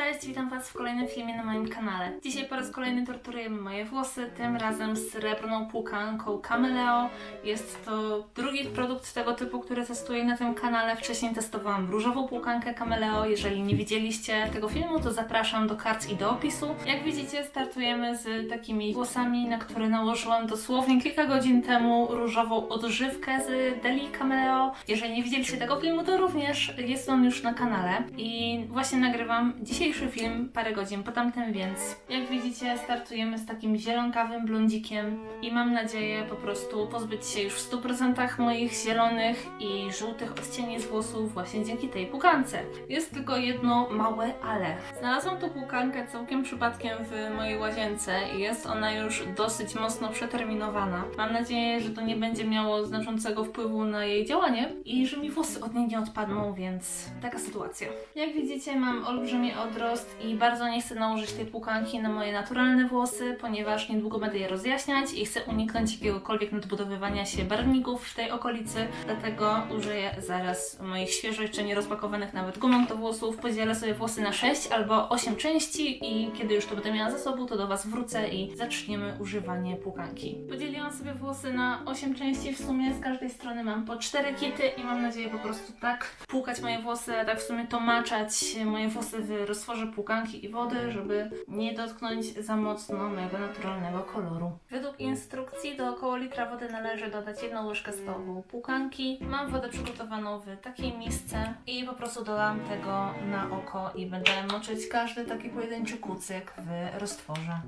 Cześć, witam Was w kolejnym filmie na moim kanale. Dzisiaj po raz kolejny torturujemy moje włosy, tym razem z srebrną płukanką Cameleo. Jest to drugi produkt tego typu, który testuję na tym kanale. Wcześniej testowałam różową płukankę Cameleo. Jeżeli nie widzieliście tego filmu, to zapraszam do kart i do opisu. Jak widzicie, startujemy z takimi włosami, na które nałożyłam dosłownie kilka godzin temu różową odżywkę z Deli Cameleo. Jeżeli nie widzieliście tego filmu, to również jest on już na kanale. I właśnie nagrywam dzisiejszy film parę godzin po tamtym, więc jak widzicie, startujemy z takim zielonkawym blondzikiem i mam nadzieję po prostu pozbyć się już w 100% moich zielonych i żółtych odcieni z włosów właśnie dzięki tej pukance. Jest tylko jedno małe ale. Znalazłam tą pukankę całkiem przypadkiem w mojej łazience i jest ona już dosyć mocno przeterminowana. Mam nadzieję, że to nie będzie miało znaczącego wpływu na jej działanie i że mi włosy od niej nie odpadną, więc taka sytuacja. Jak widzicie, mam olbrzymi odrost i bardzo nie chcę nałożyć tej pukanki na moje naturalne włosy, ponieważ niedługo będę je rozjaśniać i chcę uniknąć jakiegokolwiek nadbudowywania się barwników w tej okolicy, dlatego użyję zaraz moich świeżo jeszcze nie rozpakowanych nawet gumą do włosów. Podzielę sobie włosy na 6 albo 8 części i kiedy już to będę miała za sobą, to do Was wrócę i zaczniemy używanie pukanki. Podzieliłam sobie włosy na 8 części, w sumie z każdej strony mam po 4 kity i mam nadzieję po prostu tak płukać moje włosy, tak w sumie to maczać moje włosy w roztworze płukanki i wody, żeby nie dotknąć za mocno mojego naturalnego koloru. Według instrukcji do około litra wody należy dodać jedną łyżkę stołową płukanki. Mam wodę przygotowaną w takiej misce i po prostu dodam tego na oko i będę moczyć każdy taki pojedynczy kucyk w roztworze.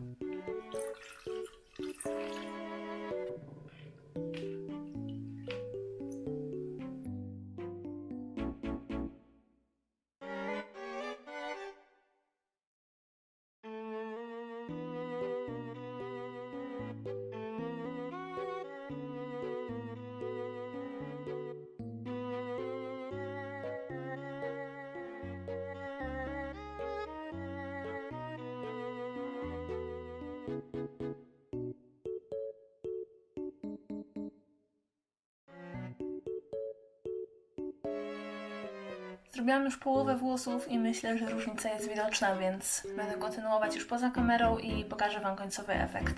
Zrobiłam już połowę włosów i myślę, że różnica jest widoczna, więc będę kontynuować już poza kamerą i pokażę Wam końcowy efekt.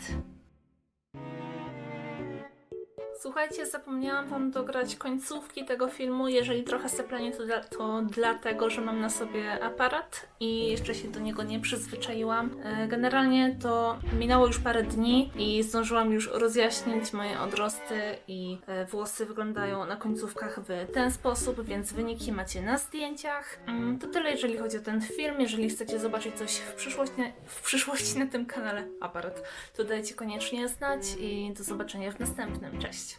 Słuchajcie, zapomniałam Wam dograć końcówki tego filmu. Jeżeli trochę seplenie, to, dla, to dlatego, że mam na sobie aparat i jeszcze się do niego nie przyzwyczaiłam. E, Generalnie to minęło już parę dni i zdążyłam już rozjaśnić moje odrosty i e, włosy wyglądają na końcówkach w ten sposób, więc wyniki macie na zdjęciach. Mm, To tyle, jeżeli chodzi o ten film. Jeżeli chcecie zobaczyć coś w przyszłości, w przyszłości na tym kanale aparat, to dajcie koniecznie znać i do zobaczenia w następnym. Cześć!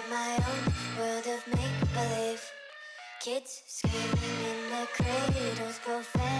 Inside my own world of make believe. Kids screaming in the cradles, profanities.